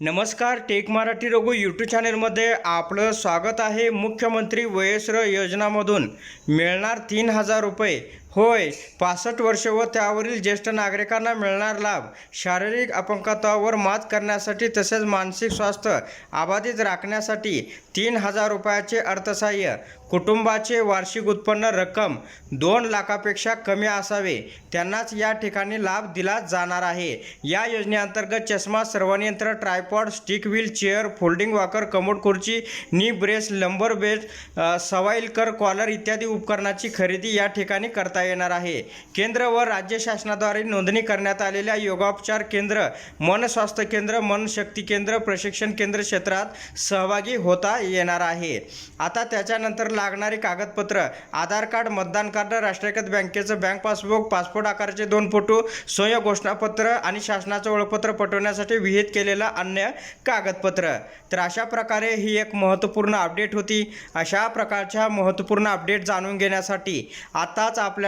नमस्कार take Marathi Raghu YouTube चॅनलमध्ये आपलं स्वागत आहे मुख्यमंत्री वयस्र योजनामधून. मिळणार तीन हजार रुपये. होय पासष्ट वर्ष व त्यावरील ज्येष्ठ नागरिकांना मिळणार लाभ. शारीरिक अपंगत्वावर मात करण्यासाठी तसेच मानसिक स्वास्थ्य अबाधित राखण्यासाठी तीन हजार रुपयाचे अर्थसहाय्य कुटुंबाचे वार्षिक उत्पन्न रक्कम दोन लाखापेक्षा कमी असावे. त्यांनाच या ठिकाणी लाभ दिला जाणार आहे. या योजनेअंतर्गत चष्मा सर्वनियंत्र tripod stick wheelchair folding walker commode खुर्ची knee brace lumbar base cervical collar इत्यादी उपकरणाची खरेदी या ठिकाणी करता येणार आहे. केंद्र व राज्य शासनाद्वारे नोंदणी करण्यात आलेल्या योगापचार केंद्र मन स्वास्थ्य केंद्र मन शक्ती केंद्र प्रशिक्षण केंद्र क्षेत्रात सहभागी होता येणार आहे. आता त्याच्यानंतर लागणारी कागदपत्र आधार कार्ड मतदान कार्ड राष्ट्रीयकृत बँकेचं बँक पासबुक पासपोर्ट आकाराचे दोन फोटो स्वयं घोषणापत्र आणि शासनाचं ओळखपत्र पटवण्यासाठी विहित केलेलं अन्य कागदपत्र. तर अशा प्रकारे ही एक महत्त्वपूर्ण अपडेट होती. अशा प्रकारच्या महत्त्वपूर्ण अपडेट जाणून घेण्यासाठी आताच आपल्या